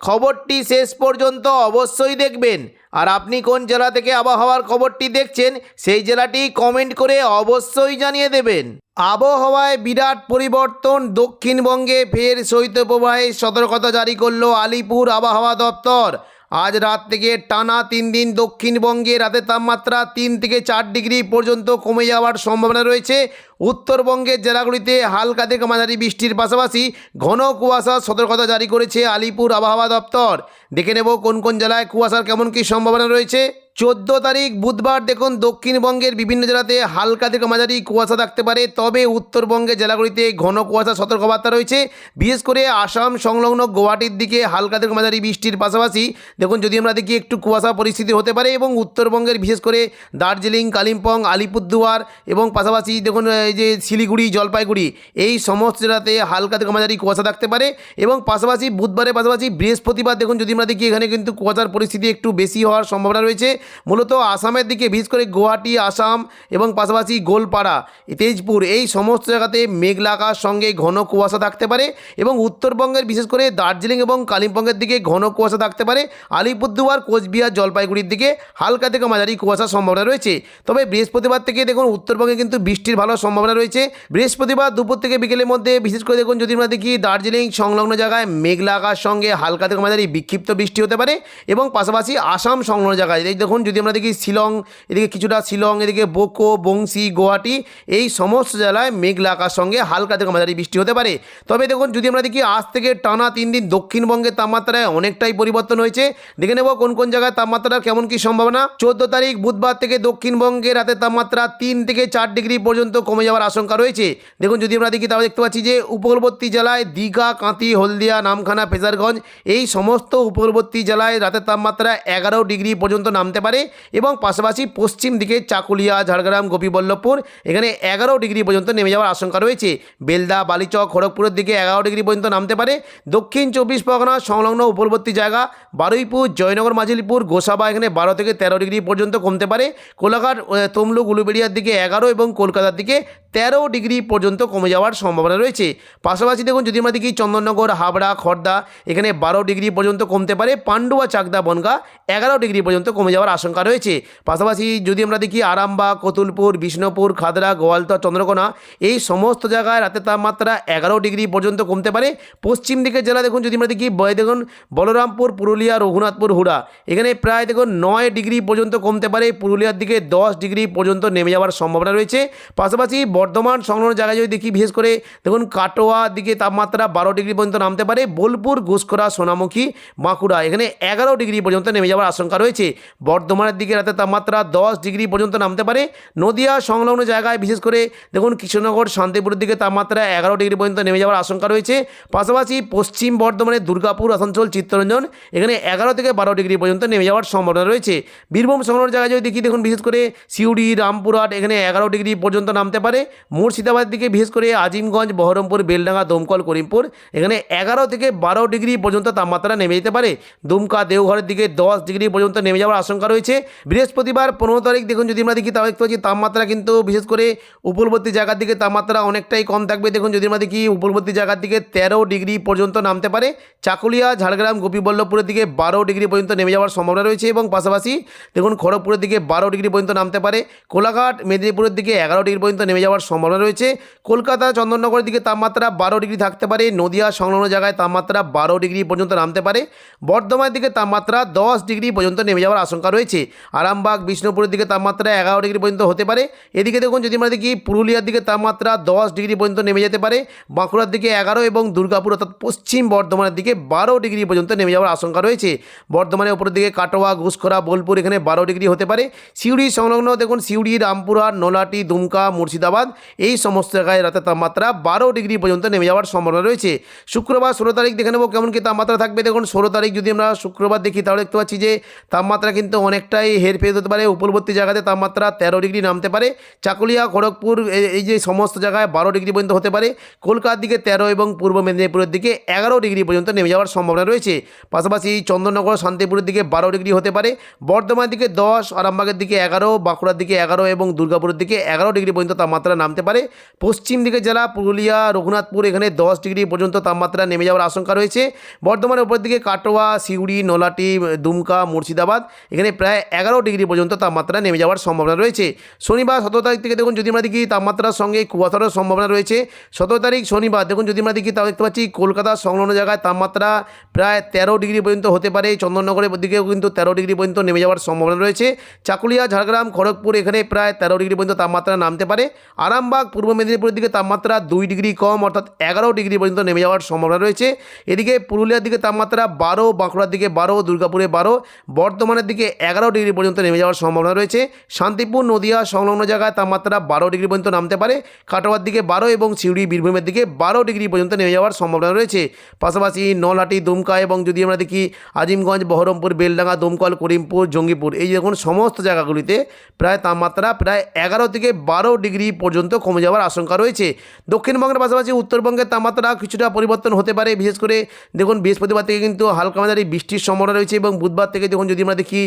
খবরটি শেষ পর্যন্ত অবশ্যই দেখবেন। আর আপনি কোন জেলা থেকে আবহাওয়ার খবরটি দেখছেন, সেই জেলাটি কমেন্ট করে অবশ্যই জানিয়ে দেবেন। আবহাওয়ায় বিরাট পরিবর্তন দক্ষিণবঙ্গে ফের শৈত্যপ্রবাহে সতর্কতা জারি করল আলিপুর আবহাওয়া দপ্তর। আজ রাত থেকে টানা তিন দিন দক্ষিণবঙ্গে রাতের তাপমাত্রা তিন থেকে চার ডিগ্রি পর্যন্ত কমে যাওয়ার সম্ভাবনা রয়েছে। উত্তরবঙ্গের জেলাগুলিতে হালকা থেকে মাঝারি বৃষ্টির পাশাপাশি ঘন কুয়াশার সতর্কতা জারি করেছে আলিপুর আবহাওয়া দপ্তর। দেখে নেব কোন কোন জেলায় কুয়াশার কেমন কী সম্ভাবনা রয়েছে। চোদ্দ তারিখ বুধবার দেখুন, দক্ষিণবঙ্গের বিভিন্ন জেলাতে হালকা থেকে মাঝারি কুয়াশা থাকতে পারে, তবে উত্তরবঙ্গের জেলাগুলিতে ঘন কুয়াশা সতর্কবার্তা রয়েছে। বিশেষ করে আসাম সংলগ্ন গুয়াহাটির দিকে হালকা থেকে মাঝারি বৃষ্টির পাশাপাশি দেখুন, যদি আমরা দেখি একটু কুয়াশা পরিস্থিতি হতে পারে এবং উত্তরবঙ্গের বিশেষ করে দার্জিলিং, কালিম্পং, আলিপুরদুয়ার এবং পাশাপাশি দেখুন, এই যে শিলিগুড়ি, জলপাইগুড়ি, এই সমস্ত জেলাতে হালকা থেকে মাঝারি কুয়াশা থাকতে পারে এবং পাশাপাশি বুধবারের পাশাপাশি বৃহস্পতিবার দেখুন, যদি আমরা দেখি এখানে কিন্তু কুয়াশার পরিস্থিতি একটু বেশি হওয়ার সম্ভাবনা রয়েছে। মূলত আসামের দিকে, বিশেষ করে গুয়াহাটি, আসাম এবং পাশাপাশি গোলপাড়া, তেজপুর এই সমস্ত জায়গাতে মেঘলা আকাশ সঙ্গে ঘন কুয়াশা থাকতে পারে এবং উত্তরবঙ্গের, বিশেষ করে দার্জিলিং এবং কালিম্পংয়ের দিকে ঘন কুয়াশা থাকতে পারে। আলিপুরদুয়ার, কোচবিহার, জলপাইগুড়ির দিকে হালকা থেকে মাঝারি কুয়াশার সম্ভাবনা রয়েছে। তবে বৃহস্পতিবার থেকে দেখুন, উত্তরবঙ্গে কিন্তু বৃষ্টির ভালো সম্ভাবনা রয়েছে। বৃহস্পতিবার দুপুর থেকে বিকেলের মধ্যে, বিশেষ করে দেখুন, যদি আমরা দেখি দার্জিলিং সংলগ্ন জায়গায় মেঘলা আকাশ সঙ্গে হালকা থেকে মাঝারি বিক্ষিপ্ত বৃষ্টি হতে পারে এবং পাশাপাশি আসাম সংলগ্ন জায়গায় এই দেখুন, যদি আমরা দেখি শিলং, এদিকে কিছুটা শিলং, এদিকে বোকো, বংশী, গুয়াহাটি, এই সমস্ত জেলায় মেঘলা আকার সঙ্গে হালকা থেকে মাঝারি বৃষ্টি হতে পারে। তবে দেখুন, যদি আমরা দেখি আজ থেকে টানা তিন দিন দক্ষিণবঙ্গের তাপমাত্রায় অনেকটাই পরিবর্তন হয়েছে। দেখে নেব কোন কোন জায়গায় তাপমাত্রার কেমন কি সম্ভাবনা। চোদ্দ তারিখ বুধবার থেকে দক্ষিণবঙ্গে রাতের তাপমাত্রা তিন থেকে চার ডিগ্রি পর্যন্ত কমে যাওয়ার আশঙ্কা রয়েছে। দেখুন, যদি আমরা দেখি, তাহলে দেখতে পাচ্ছি যে উপকূলবর্তী জেলায় দীঘা কাঁতি হলদিয়া, নামখানা ফেজারগঞ্জ এই সমস্ত উপকূলবর্তী জেলায় রাতের তাপমাত্রা এগারো ডিগ্রি পর্যন্ত নামতে পারে এবং পাশাপাশি পশ্চিম দিকে চাকুলিয়া, ঝাড়গ্রাম, গোপীবল্লভপুর এখানে এগারো ডিগ্রি পর্যন্ত নেমে যাওয়ার আশঙ্কা রয়েছে। বেলদা, বালিচক, খড়গপুরের দিকে এগারো ডিগ্রি পর্যন্ত নামতে পারে। দক্ষিণ চব্বিশ পরগনা সংলগ্ন উপকূলবর্তী জায়গা বারুইপুর, জয়নগর, মাঝিলিপুর, গোসাবা এখানে বারো থেকে তেরো ডিগ্রি পর্যন্ত কমতে পারে। কোলাঘাট তমলুক, উলুবেড়িয়ার দিকে এগারো এবং কলকাতার দিকে তেরো ডিগ্রি পর্যন্ত কমে যাওয়ার সম্ভাবনা রয়েছে। পাশাপাশি দেখুন যদি আমরা দেখি চন্দননগর, হাবড়া, খর্দা এখানে বারো ডিগ্রি পর্যন্ত কমতে পারে পান্ডুয়া চাকদা বনগা এগারো ডিগ্রি পর্যন্ত কমে যাওয়ার আশঙ্কা রয়েছে। পাশাপাশি যদি আমরা দেখি আরামবাগ, কতুলপুর, বিষ্ণুপুর, খাদরা, গোয়ালতর, চন্দ্রকোনা, এই সমস্ত জায়গায় রাতের তাপমাত্রা এগারো ডিগ্রি পর্যন্ত কমতে পারে। পশ্চিম দিকের জেলা দেখুন, যদি আমরা দেখি দেখুন বলরামপুর, পুরুলিয়া, রঘুনাথপুর, হুড়া, এখানে প্রায় দেখুন নয় ডিগ্রি পর্যন্ত কমতে পারে। পুরুলিয়ার দিকে দশ ডিগ্রি পর্যন্ত নেমে যাওয়ার সম্ভাবনা রয়েছে। পাশাপাশি বর্ধমান সংলগ্ন জায়গায় যদি দেখি বিশেষ করে দেখুন কাটোয়া দিকে তাপমাত্রা বারো ডিগ্রি পর্যন্ত নামতে পারে। বোলপুর ঘুষখোরা সোনামুখী এখানে এগারো ডিগ্রি পর্যন্ত নেমে যাওয়ার আশঙ্কা রয়েছে। বর্ধমানের দিকে রাতে তাপমাত্রা দশ ডিগ্রি পর্যন্ত নামতে পারে। নদিয়া সংলগ্ন জায়গায় বিশেষ করে দেখুন কৃষ্ণনগর, শান্তিপুরের দিকে তাপমাত্রা এগারো ডিগ্রি পর্যন্ত নেমে যাওয়ার আশঙ্কা রয়েছে। পাশাপাশি পশ্চিম বর্ধমানের দুর্গাপুর, আসানসোল, চিত্তরঞ্জন এখানে এগারো থেকে বারো ডিগ্রি পর্যন্ত নেমে যাওয়ার সম্ভাবনা রয়েছে। বীরভূম সংলগ্ন জায়গায় যদি দেখি, দেখুন বিশেষ করে সিউড়ি, রামপুরহাট এখানে এগারো ডিগ্রি পর্যন্ত নামতে পারে। মুর্শিদাবাদের দিকে বিশেষ করে আজিমগঞ্জ, বহরমপুর, বেলডাঙ্গা, দমকল, করিমপুর এখানে এগারো থেকে বারো ডিগ্রি পর্যন্ত তাপমাত্রা নেমে যেতে পারে। দুমকা দেওঘরের দিকে দশ ডিগ্রি পর্যন্ত নেমে যাওয়ার আশঙ্কা রয়েছে। বৃহস্পতিবার পনেরো তারিখ, দেখুন যদি আমরা দেখি, তাহলে দেখতে পাচ্ছি তাপমাত্রা কিন্তু বিশেষ করে উপকূলবর্তী জায়গার দিকে তাপমাত্রা অনেকটাই কম থাকবে। দেখুন যদি আমরা দেখি উপকূলবর্তী জায়গার দিকে তেরো ডিগ্রি পর্যন্ত নামতে পারে। চাকুলিয়া, ঝাড়গ্রাম, গোপীবল্লভপুরের দিকে বারো ডিগ্রি পর্যন্ত নেমে যাওয়ার সম্ভাবনা রয়েছে এবং পাশাপাশি দেখুন খড়গপুরের দিকে বারো ডিগ্রি পর্যন্ত নামতে পারে। কোলাঘাট, মেদিনীপুরের দিকে এগারো ডিগ্রি পর্যন্ত নেমে যাওয়ার সম্ভাবনা রয়েছে। কলকাতা, চন্দননগরের দিকে তাপমাত্রা বারো ডিগ্রি থাকতে পারে। নদিয়া, সংলগ্ন জায়গায় তাপমাত্রা বারো ডিগ্রি পর্যন্ত নামতে পারে। বর্ধমানের দিকে তাপমাত্রা দশ ডিগ্রি পর্যন্ত নেমে যাওয়ার আশঙ্কা রয়েছে। আরামবাগ, বিষ্ণুপুরের দিকে তাপমাত্রা এগারো ডিগ্রি পর্যন্ত হতে পারে। এদিকে দেখুন, যদি আমরা দেখি পুরুলিয়ার দিকে তাপমাত্রা দশ ডিগ্রি পর্যন্ত নেমে যেতে পারে, বাঁকুড়ার দিকে এগারো এবং দুর্গাপুর অর্থাৎ পশ্চিম বর্ধমানের দিকে বারো ডিগ্রি পর্যন্ত নেমে যাওয়ার আশঙ্কা রয়েছে। বর্ধমানের উপরের দিকে কাটোয়া ঘুষখরা বোলপুর এখানে বারো ডিগ্রি হতে পারে। সিউড়ি সংলগ্ন দেখুন, সিউড়ি রামপুরহাট নোলাটি, দুমকা, মুর্শিদাবাদ, এই সমস্ত জায়গায় রাতের তাপমাত্রা বারো ডিগ্রি পর্যন্ত নেমে যাওয়ার সম্ভাবনা রয়েছে। শুক্রবার ষোলো তারিখ দেখে নেব কেমন কি তাপমাত্রা থাকবে। দেখুন, ষোলো তারিখ তারিখ যদি আমরা শুক্রবার দেখি, তাহলে দেখতে পাচ্ছি যে তাপমাত্রা কিন্তু অনেকটাই হেরফের হতে পারে। উপরবর্তী জায়গাতে তাপমাত্রা তেরো ডিগ্রি নামতে পারে। চাকুলিয়া, খড়গপুর এই যে সমস্ত জায়গায় বারো ডিগ্রি পর্যন্ত হতে পারে। কলকাতার দিকে তেরো এবং পূর্ব মেদিনীপুরের দিকে এগারো ডিগ্রি পর্যন্ত নেমে যাওয়ার সম্ভাবনা রয়েছে। পাশাপাশি চন্দননগর শান্তিপুরের দিকে বারো ডিগ্রি হতে পারে। বর্ধমানের দিকে দশ, আরামবাগের দিকে এগারো, বাঁকুড়ার দিকে এগারো এবং দুর্গাপুরের দিকে এগারো ডিগ্রি পর্যন্ত তাপমাত্রা নামতে পারে। পশ্চিম দিকে জেলা পুরুলিয়া, রঘুনাথপুর, এখানে দশ ডিগ্রি পর্যন্ত তাপমাত্রা নেমে যাওয়ার আশঙ্কা রয়েছে। বর্ধমানের উপর দিকে কাটোয়া সিউড়ি, নলাটি, দুমকা, মুর্শিদাবাদ, এখানে প্রায় এগারো ডিগ্রি পর্যন্ত তাপমাত্রা নেমে যাওয়ার সম্ভাবনা রয়েছে। শনিবার সতেরো তারিখ থেকে দেখুন, যদি আমরা দেখি তাপমাত্রার সঙ্গে কুয়াশারও সম্ভাবনা রয়েছে। সতেরো তারিখ শনিবার দেখুন, যদি আমরা দেখি তাও দেখতে পাচ্ছি কলকাতার সংলগ্ন জায়গায় তাপমাত্রা প্রায় তেরো ডিগ্রি পর্যন্ত হতে পারে। চন্দননগরের দিকেও কিন্তু তেরো ডিগ্রি পর্যন্ত নেমে যাওয়ার সম্ভাবনা রয়েছে। চাকুলিয়া, ঝাড়গ্রাম, খড়গপুর এখানে প্রায় তেরো ডিগ্রি পর্যন্ত তাপমাত্রা নামতে পারে। আরামবাগ, পূর্ব মেদিনীপুরের দিকে তাপমাত্রা দুই ডিগ্রি কম, অর্থাৎ এগারো ডিগ্রি পর্যন্ত নেমে যাওয়ার সম্ভাবনা রয়েছে। এদিকে পুরুলিয়ার দিকে তাপমাত্রা বারো বাঁকুড়ার দিকে বারো, দুর্গাপুরে বারো, বর্ধমানের দিকে এগারো ডিগ্রি পর্যন্ত নেমে যাওয়ার সম্ভাবনা রয়েছে। শান্তিপুর, নদিয়া সংলগ্ন জায়গায় তাপমাত্রা বারো ডিগ্রি পর্যন্ত নামতে পারে। কাটোয়ার দিকে বারো এবং সিউড়ি বীরভূমের দিকে বারো ডিগ্রি পর্যন্ত নেমে যাওয়ার সম্ভাবনা রয়েছে। পাশাপাশি নলহাটি, দুমকা এবং যদি আমরা দেখি আজিমগঞ্জ, বহরমপুর, বেলডাঙ্গা, দমকল, করিমপুর, জঙ্গিপুর, এই যখন সমস্ত জায়গাগুলিতে প্রায় তাপমাত্রা প্রায় এগারো থেকে বারো ডিগ্রি পর্যন্ত কমে যাওয়ার আশঙ্কা রয়েছে। দক্ষিণবঙ্গের পাশাপাশি উত্তরবঙ্গের তাপমাত্রা কিছুটা পরিবর্তন হতে পারে। বিশেষ করে দেখুন বৃহস্পতিবার থেকে কিন্তু হালকা মাঝারি বৃষ্টির সম্ভাবনা রয়েছে এবং বুধবার থেকে দেখুন যদি আমরা দেখি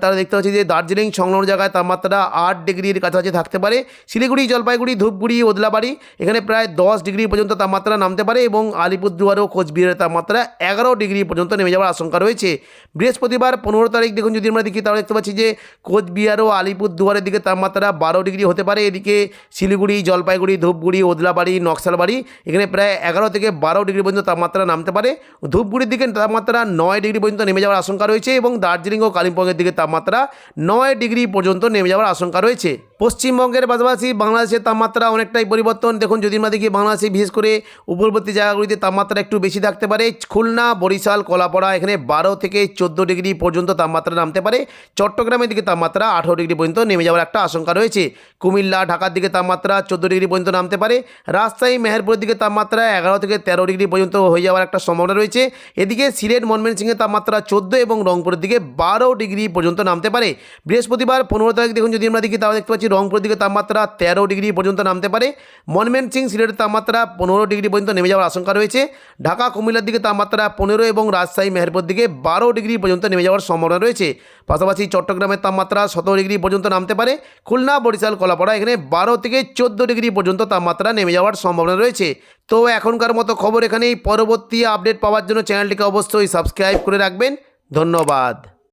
তাহলে দেখতে পাচ্ছি যে দার্জিলিং, সংলগ্ন জায়গায় তাপমাত্রা আট ডিগ্রির কাছাকাছি থাকতে পারে। শিলিগুড়ি, জলপাইগুড়ি, ধূপগুড়ি, ওদলাবাড়ি, এখানে প্রায় দশ ডিগ্রি পর্যন্ত তাপমাত্রা নামতে পারে এবং আলিপুরদুয়ার ও কোচবিহারের তাপমাত্রা এগারো ডিগ্রি পর্যন্ত নেমে যাওয়ার আশঙ্কা রয়েছে। বৃহস্পতিবার পনেরো তারিখ দেখুন যদি আমরা দেখি, তাহলে দেখতে পাচ্ছি যে কোচবিহার ও আলিপুরদুয়ারের দিকে তাপমাত্রা বারো ডিগ্রি হতে পারে। এদিকে শিলিগুড়ি, জলপাইগুড়ি, ধূপগুড়ি, ওদলাবাড়ি, নকশালবাড়ি, এখানে প্রায় এগারো থেকে বারো ডিগ্রি পর্যন্ত তাপমাত্রা নামতে পারে। ধূপগুড়ির দিকে তাপমাত্রা নয় ডিগ্রি পর্যন্ত নেমে যাওয়ার আশঙ্কা রয়েছে এবং দার্জিলিং ও কালিম্পংয়ের দিকে তাপমাত্রা নয় ডিগ্রি পর্যন্ত নেমে যাওয়ার আশঙ্কা রয়েছে। পশ্চিমবঙ্গের পাশাপাশি বাংলাদেশের তাপমাত্রা অনেকটাই পরিবর্তন। দেখুন যদি আমরা দেখি বাংলাদেশে বিশেষ করে উপরবর্তী জায়গাগুলিতে তাপমাত্রা একটু বেশি থাকতে পারে। খুলনা, বরিশাল, কলাপাড়া এখানে বারো থেকে চোদ্দ ডিগ্রি পর্যন্ত তাপমাত্রা নামতে পারে। চট্টগ্রামের দিকে তাপমাত্রা আঠারো ডিগ্রি পর্যন্ত নেমে যাওয়ার একটা আশঙ্কা রয়েছে। কুমিল্লা, ঢাকার দিকে তাপমাত্রা চোদ্দ ডিগ্রি পর্যন্ত নামতে পারে। রাজশাহী, মেহেরপুরের দিকে তাপমাত্রা এগারো থেকে তেরো ডিগ্রি পর্যন্ত হয়ে যাওয়ার একটা সম্ভাবনা রয়েছে। এদিকে সিলেট ময়মনসিংহের তাপমাত্রা চোদ্দ এবং রংপুরের দিকে বারো ডিগ্রি পর্যন্ত নামতে পারে। বৃহস্পতিবার পনেরো তারিখ, দেখুন যদি আমরা দেখি তাহলে দেখতে পাচ্ছি রংপুরের দিকে তাপমাত্রা তেরো ডিগ্রি পর্যন্ত নামতে পারে। ময়মনসিংহ সিলেটের তাপমাত্রা পনেরো ডিগ্রি পর্যন্ত নেমে যাওয়ার আশঙ্কা রয়েছে। ঢাকা, কুমিল্লার দিকে তাপমাত্রা পনেরো এবং রাজশাহী, মেহেরপুর দিকে বারো ডিগ্রি পর্যন্ত নেমে যাওয়ার সম্ভাবনা রয়েছে। পাশাপাশি চট্টগ্রামের তাপমাত্রা সতেরো ডিগ্রি পর্যন্ত নামতে পারে। খুলনা, বরিশাল, কলাপাড়া এখানে বারো থেকে চোদ্দ ডিগ্রি পর্যন্ত তাপমাত্রা নেমে যাওয়ার সম্ভাবনা রয়েছে। তো এখনকার মতো খবর এখানেই। পরবর্তী আপডেট পাওয়ার জন্য চ্যানেলটিকে অবশ্যই সাবস্ক্রাইব করে রাখবেন। ধন্যবাদ।